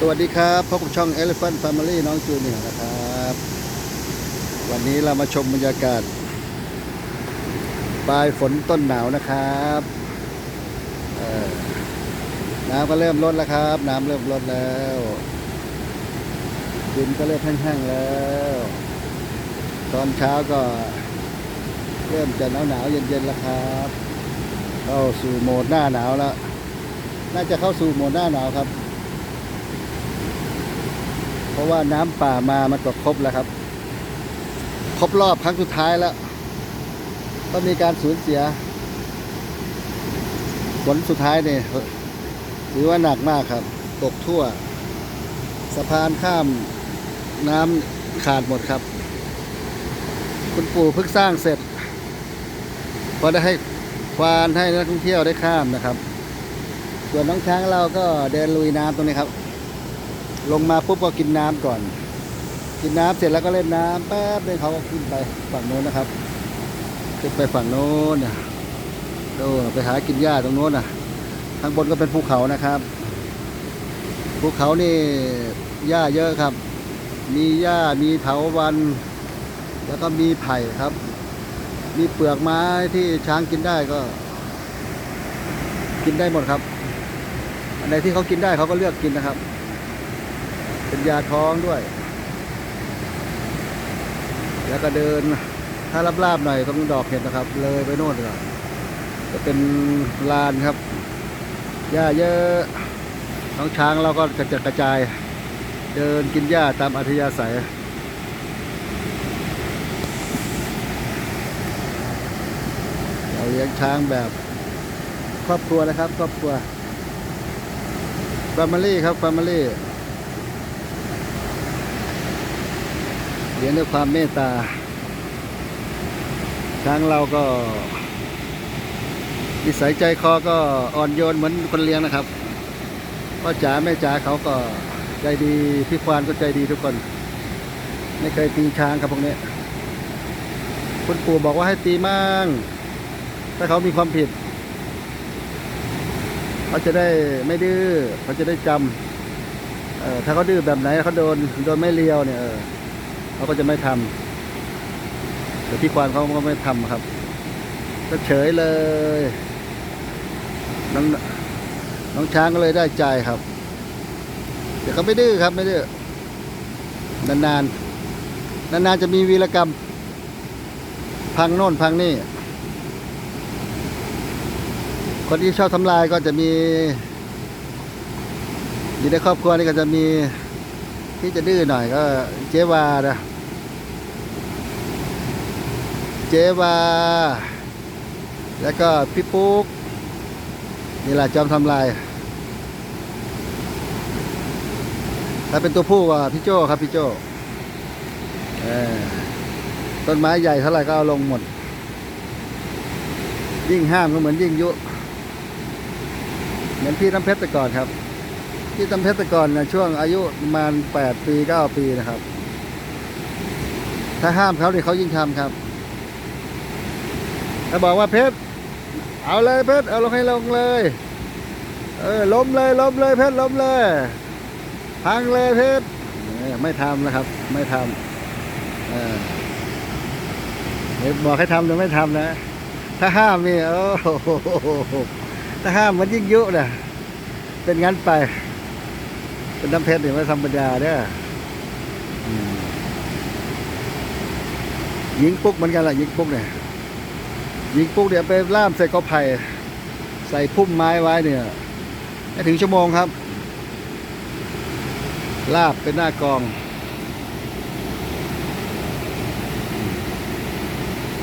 สวัสดีครับพบกับช่อง Elephant Family น้องจูเนียร์นะครับ วันนี้เรามาชมบรรยากาศ ปลายฝนต้นหนาวนะครับน้ำก็เริ่มลดแล้วครับ น้ำเริ่มลดแล้วดินก็เริ่มแห้งๆแล้ว ตอนเช้าก็ เริ่มจะหนาวๆเย็นๆแล้วครับ เข้าสู่โหมดหน้าหนาวแล้ว น่าจะเข้าสู่โหมดหน้าหนาวครับ เพราะว่าน้ำป่ามามันก็ครบแล้วครับ ครบรอบครั้งสุดท้ายแล้ว ก็มีการสูญเสียฝนสุดท้ายเนี่ยถือว่าหนักมากครับ ตกทั่ว สะพานข้ามน้ำขาดหมดครับ คุณปู่เพิ่งสร้างเสร็จพอได้ให้ควานให้นักท่องเที่ยวได้ข้ามนะครับ ส่วนน้องช้างเราก็เดินลุยน้ำตรงนี้ครับ ลงมาปุ๊บก็กินน้ำก่อน กินน้ำเสร็จแล้วก็เล่นน้ำแป๊บนึงเขาก็ขึ้นไปฝั่งโน้นนะครับขึ้นไปฝั่งโน้นนะดูไปหากินหญ้าตรงโน้นนะข้างบนก็เป็นภูเขานะครับภูเขานี่หญ้าเยอะครับ มีหญ้ามีเถาวัน แล้วก็มีไผ่ครับ มีเปลือกไม้ที่ช้างกินได้ก็ กินได้หมดครับ อันไหนที่เขากินได้เขาก็เลือกกินนะครับ เป็นยาท้องด้วย แล้วก็เดินถ้าลาบๆหน่อยตรงดอกเห็ดนะครับ เลยไปโน่นเลยจะเป็นลานครับหญ้าเยอะน้องช้างเราก็กระจัดกระจาย เดินกินหญ้าตามอัธยาศัยเราเลี้ยงช้างแบบครอบครัวนะครับ ครอบครัว f ฟมิลี่ครับ f ฟมิลี่ ลี้ยงด้วยความเมตตา ช้างเราก็นิสัยใจคอก็อ่อนโยนเหมือนคนเลี้ยงนะครับพ่อจ๋าแม่จ๋าเขาก็ใจดีพี่ควานก็ใจดีทุกคน ไม่เคยตีช้างครับพวกนี้คุณปู่บอกว่าให้ตีมั่งถ้าเขามีความผิดเขาจะได้ไม่ดื้อเขาจะได้จำเออถ้าเขาดื้อแบบไหนเขาโดนโดนไม่เลียวเนี่ย เขาก็จะไม่ทำแต่พี่ควานเขาก็ไม่ทำครับ ก็เฉยเลยน้องน้องช้างก็เลยได้ใจครับแต่เขาไม่ดื้อครับไม่ดื้อนานๆนานๆจะมีวีรกรรม พังโน่นพังนี่ คนที่ชอบทำลายก็จะมีอยู่ในครอบครัวนี่ก็จะมีที่จะดื้อหน่อยก็เจ๊วานะ เจวา แล้วก็พี่ปุ๊ก นี่แหละจอมทำลาย ถ้าเป็นตัวผู้ก็พี่โจครับพี่โจต้นไม้ใหญ่เท่าไหร่ก็เอาลงหมด ยิ่งห้ามก็เหมือนยิ่งยุ เหมือนพี่น้ำเพชรแต่ก่อนครับ พี่น้ำเพชรแต่ก่อนนะช่วงอายุประมาณแปดปีเก้าปีนะครับ ถ้าห้ามเขาเนี่ยเขายิ่งทำครับ ถ้าบอกว่าเพชรเอาเลยเพชรเอาลงให้ลงเลย เออล้มเลยล้มเลยเพชรล้มเลยพังเลยเพชรไม่ทำนะครับ ไม่ทำเออเบอกให้ทำแต่ไม่ทำนะ ถ้าห้ามนี่โอ้โหถ้าห้ามมันยิ่งยุนะเป็นงั้นไป เป็นน้ำเพชรนี่ไม่ธรรมดาเด้ออืมยิงปุ๊กเหมือนกันแหละยิงปุ๊กเนี่ย ยิงปุ๊กเดี๋ยวไปล่ามใส่กอไผ่ใส่พุ่มไม้ไว้เนี่ยไม่ถึงชั่วโมงครับ ลาบเป็นหน้ากอง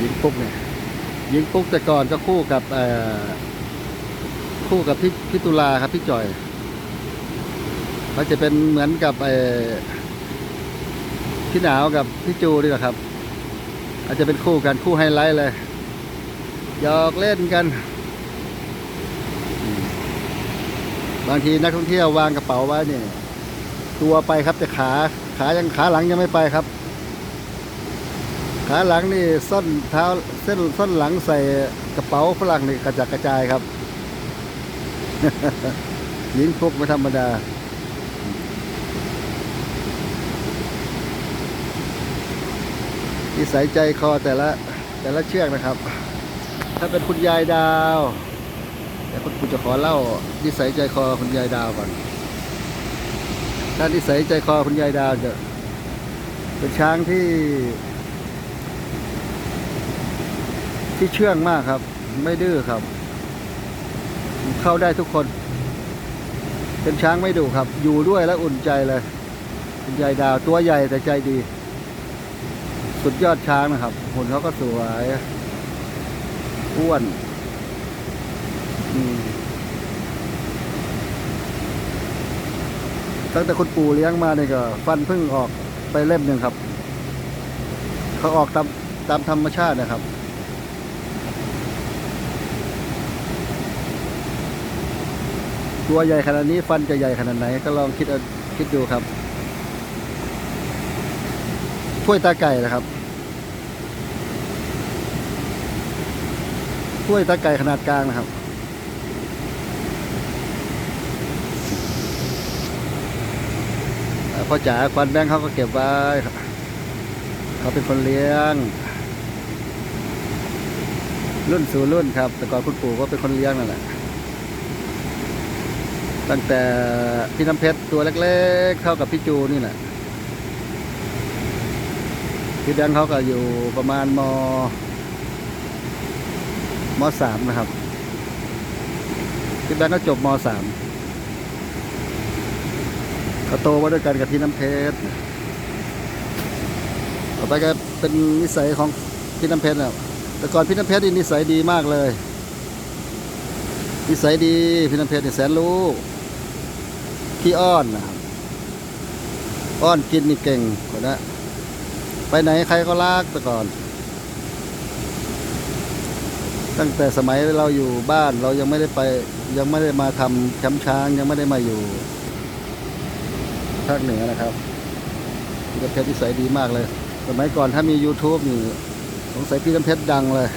ยิงปุ๊กเนี่ยยิงปุ๊กแต่ก่อนก็คู่กับคู่กับพี่พตุลาครับพี่จ่อยเขาจะเป็นเหมือนกับเอ่อพี่หนาวกับพี่จูนี่แหละครับ อาจจะเป็นคู่กันคู่ไฮไลท์เลย หยอกเล่นกัน บางทีนักท่องเที่ยววางกระเป๋าไว้เนี่ยตัวไปครับแต่ขาขายังขาหลังยังไม่ไปครับ ขาหลังนี่ส้นเท้าเส้นส้นหลังใส่กระเป๋าฝรั่งนี่กระจัดกระจายครับยิงพวกไม่ธรรมดาที่สายใจคอแต่ละแต่ละเชือกนะครับ ถ้าเป็นคุณยายดาวเดี๋ยวคุณจะขอเล่านิสัยใจคอคุณยายดาวก่อน ถ้านิสัยใจคอคุณยายดาวจะเป็นช้างที่ ที่เชื่องมากครับ ไม่ดื้อครับ เข้าได้ทุกคน เป็นช้างไม่ดุครับ อยู่ด้วยแล้วอุ่นใจเลย คุณยายดาวตัวใหญ่แต่ใจดี สุดยอดช้างนะครับหุ่นเขาก็สวย อ้วนตั้งแต่คุณปู่เลี้ยงมาเนี่ยก็ ฟันเพิ่งออกไปเล่มหนึ่งครับ เขาออกตามตามธรรมชาตินะครับ ตัวใหญ่ขนาดนี้ฟันจะใหญ่ขนาดไหน ก็ลองคิดคิดดูครับ ถ้วยตาไก่นะครับ ถ้วยตาไก่ขนาดกลางนะครับ พ่อจ๋าควันแบงค์เขาก็เก็บไว้เขาเป็นคนเลี้ยง รุ่นสู่รุ่นครับ แต่ก่อนคุณปู่ก็เป็นคนเลี้ยงนั่นแหละ ตั้งแต่พี่น้ำเพชรตัวเล็กๆ เท่ากับพี่จูนี่แหละพี่แบงค์เขาก็อยู่ประมาณม มสามนะครับพี่แบงค์ก็จบมสามเขาโตมาด้วยกันกับพี่น้ำเพชรต่อไปก็เป็นนิสัยของพี่น้ำเพชรนะแต่ก่อนพี่น้ำเพชรนี่นิสัยดีมากเลย นิสัยดีพี่น้ำเพชรนี่แสนรู้ขี้อ้อนนะครับอ้อนกินนี่เก่งคนนะไปไหนใครก็รักแต่ก่อน ตั้งแต่สมัยเราอยู่บ้านเรายังไม่ได้ไป ยังไม่ได้มาทำแคมป์ช้างยังไม่ได้มาอยู่ภาคเหนือนะครับพี่น้ำเพชรนิสัยดีมากเลย สมัยก่อนถ้ามี YouTube นี่สงสัยพี่น้ำเพชรดังเลย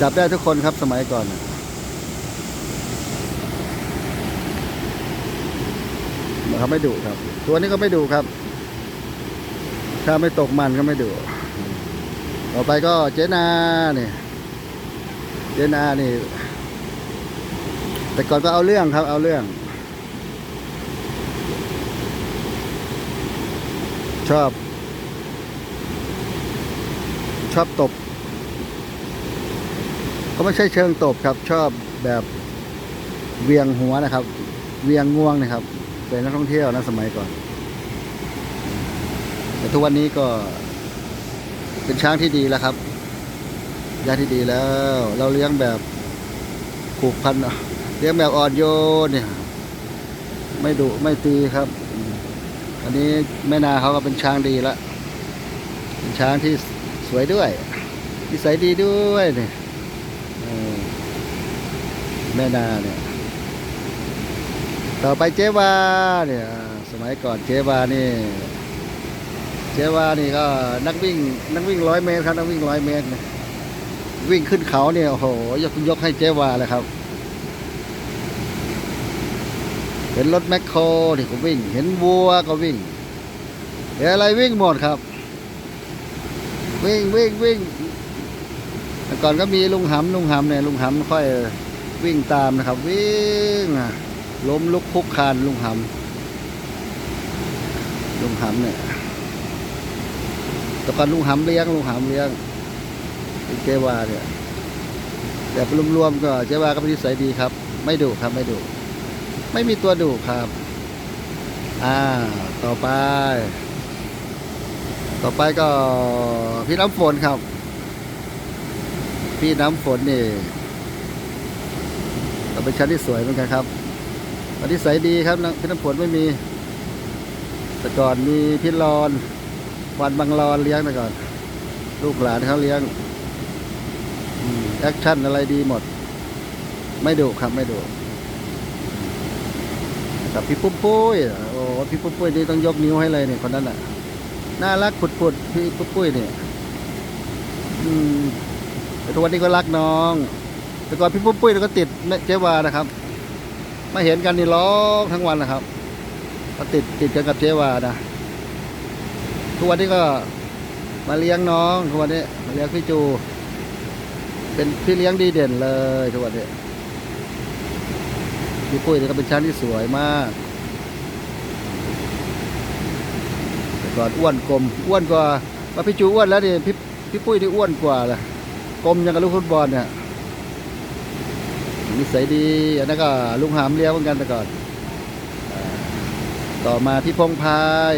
จับได้ทุกคนครับสมัยก่อนน่ะเขาไม่ดุครับ ตัวนี้ก็ไม่ดุครับ ถ้าไม่ตกมันก็ไม่ดุ ต่อไปก็เจนาเนี่ยเจนานี่ แต่ก่อนก็เอาเรื่องครับ เอาเรื่อง ชอบ ชอบตบเขาไม่ใช่เชิงตบครับ ชอบแบบเวียงหัวนะครับ เวียงง่วงนะครับ เป็นนักท่องเที่ยวนะสมัยก่อน แต่ทุกวันนี้ก็ เป็นช้างที่ดีแล้วครับยาที่ดีแล้ว เราเลี้ยงแบบผูกพันเลี้ยงแบบอ่อนโยนเนี่ย ไม่ดุไม่ตีครับ อันนี้แม่นาเขาก็เป็นช้างดีแล้วเป็นช้างที่สวยด้วยนิสัยดีด้วยเนี่ยแม่นาเนี่ย ต่อไปเจ๊วาเนี่ย สมัยก่อนเจ๊วานี่ เจ๊วานี่ก็นักวิ่งนักวิ่งร้อยเมตรครับนักวิ่งร้อยเมตรนะวิ่งขึ้นเขาเนี่ยโอ้โหยกยกให้เจ๊วาเลยครับ เห็นรถแมคโครนี่ก็วิ่ง เห็นวัวก็วิ่งเห็นอะไรวิ่งหมดครับ วิ่งวิ่งวิ่งแต่ก่อนก็มีลุงหำลุงหำเนี่ยลุงหำค่อยวิ่งตามนะครับ วิ่งล้มลุกคุกคานลุงหำลุงหำเนี่ย แต่ก่อนลุงหำเลี้ยงลุงหำเลี้ยงเจวาเนี่ยแต่รวมๆก็เจวาก็เป็นนิสัยดีครับ ไม่ดุครับไม่ดุไม่มีตัวดุครับ อ่า ต่อไป ต่อไปก็พี่น้ำฝนครับ พี่น้ำฝนนี่ก็เป็นชั้นที่สวยเหมือนกันครับอันที่ใสยดีครับพี่น้ำฝนไม่มี แต่ก่อนมีพี่รอน วันบางรอนเลี้ยงแต่ก่อน ลูกหลานเขาเลี้ยงแอคชั่นอะไรดีหมด ไม่ดุครับไม่ดุกับพี่ปุ้มปุ้ยโอ้พี่ปุ้มปุ้ยนี่ต้องยกนิ้วให้เลยเนี่ยคนนั้นน่ะ น่ารักผุดๆพี่ปุ้มปุ้ยเนี่ยอืมแต่ทุกวันนี้ก็รักน้อง แต่ก่อนพี่ปุ้มปุ้ยเราก็ติดแม่เจ๊วานะครับ มาเห็นกันนี่ร้องทั้งวันนะครับก็ติดติดกันกับเจวานะ ทุกวันนี้ก็มาเลี้ยงน้องทุกวันนี้มาเลี้ยงพี่จู เป็นพี่เลี้ยงดีเด่นเลยทุกวันนี้พี่ปุ้ยนี่ก็เป็นช้างที่สวยมากแต่ก่อนอ้วนกลมอ้วนกว่าว่าพี่จูอ้วนแล้วดิพี่พี่ปุ้ยที่อ้วนกว่าล่ะกลมยังกับลูกฟุตบอลเนี่ยนิสัยดีอันนั้นก็ลุงหามเลี้ยงเหมือนกันแต่ก่อน ต่อมาพี่พงพาย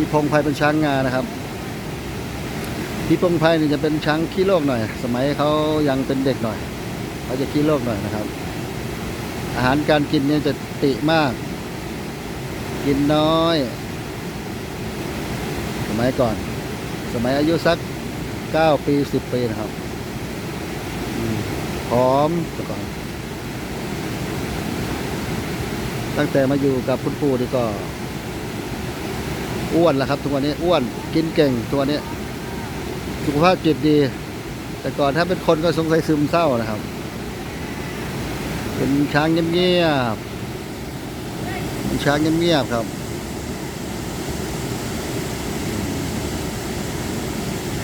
พี่พงไพเป็นช้างงานะครับ พี่พงไพนี่ยจะเป็นช้างขี้โลกหน่อย สมัยเขายังเป็นเด็กหน่อยเขาจะขี้โลกหน่อยนะครับ อาหารการกินเนี่ยจะติมาก กินน้อย สมัยก่อน สมัยอายุสักเก้าปีสิบปีนะครับอืมผอมแต่ก่อน ตั้งแต่มาอยู่กับคุณปู่นี่ก็ อ้วนแล้วครับ ทุกวันนี้อ้วนกินเก่งตัวนี้สุขภาพจิตดี แต่ก่อนถ้าเป็นคนก็สงสัยซึมเศร้านะครับ เป็นช้างเงียบๆเป็นช้างเงียบๆครับ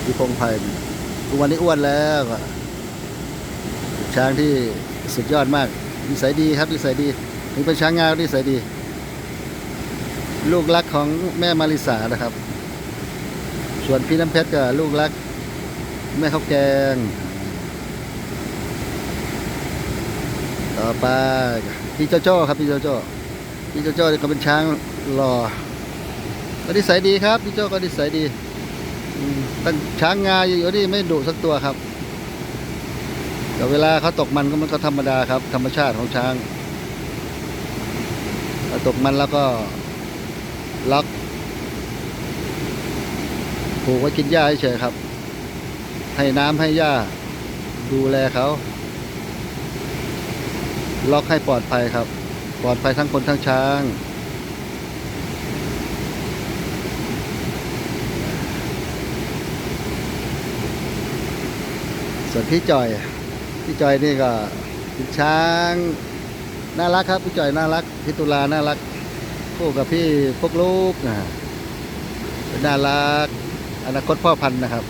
พี่พงไพ่ทุกวันนี้อ้วนแล้วช้างที่สุดยอดมากนิสัยดีครับนิสัยดี ถึงเป็นช้างงาก็นิสัยดี ลูกรักของแม่มาริสานะครับ ส่วนพี่น้ำเพชรก็ลูกรัก แม่ข้าวแกง ต่อไปพี่โจโจ้ครับพี่โจโจ้พี่โจโจ้นี่ก็เป็นช้างหล่อก็นิสัยดีครับ พี่โจ้าก็นิสัยดีตั้งช้างงาอยู่นี่ไม่ดุสักตัวครับแต่เวลาเขาตกมันก็มันก็ธรรมดาครับ ธรรมชาติของช้างตกมันแล้วก็ ล็อกผูกไว้กินหญ้าเฉยครับ ให้น้ำให้หญ้า ดูแลเขาล็อกให้ปลอดภัยครับ ปลอดภัยทั้งคนทั้งช้าง ส่วนพี่จอยพี่จอยนี่ก็เป็นช้าง น่ารักครับพี่จอยน่ารักพี่ตุลาน่ารัก คู่กับพี่พวกลูกนะเป็นน่ารักอนาคตพ่อพันธุ์นะครับ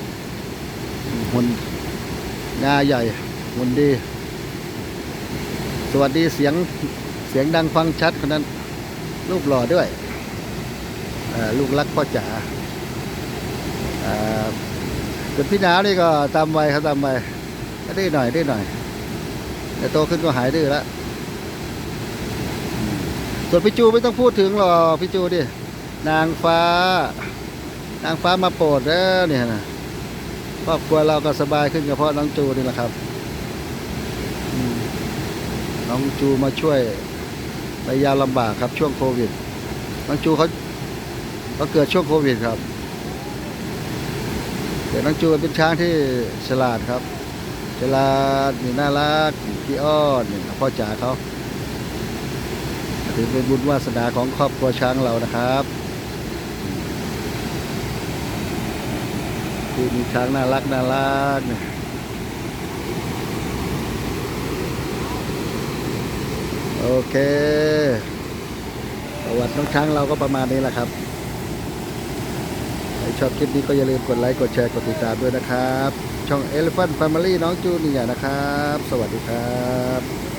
หุ่นงาใหญ่หุ่นดี สวัสดีเสียงเสียงดังฟังชัดคนนั้นลูกหล่อด้วยลูกรักพ่อจ๋าเอ่อส่วนพี่หนาวนี่ก็ตามวัยครับตามวัยก็ดื้อหน่อยดื้อหน่อยแต่โตขึ้นก็หายดื้อแล้ว ส่วนพี่จูไม่ต้องพูดถึงหรอกพี่จูดิ นางฟ้า นางฟ้ามาโปรดแล้วเนี่ยนะครอบครัวเราก็สบายขึ้นก็เพราะน้องจูนี่แหละครับน้องจูมาช่วยในยามลำบากครับช่วงโควิด น้องจูเขาเขาเกิดช่วงโควิดครับแต่น้องจูเป็นช้างที่ฉลาดครับ ฉลาดนี่น่ารักขี้อ้อนนี่พ่อจ๋าเขา ถือเป็นบุญวาสนาของครอบครัวช้างเรานะครับที่มีช้างน่ารักน่ารักนะโอเคประวัติน้องช้างเราก็ประมาณนี้แหละครับใครชอบคลิปนี้ก็อย่าลืมกดไลค์ กดแชร์ กดติดตามด้วยนะครับ ช่อง Elephant Family น้องจูเนียนะครับ สวัสดีครับ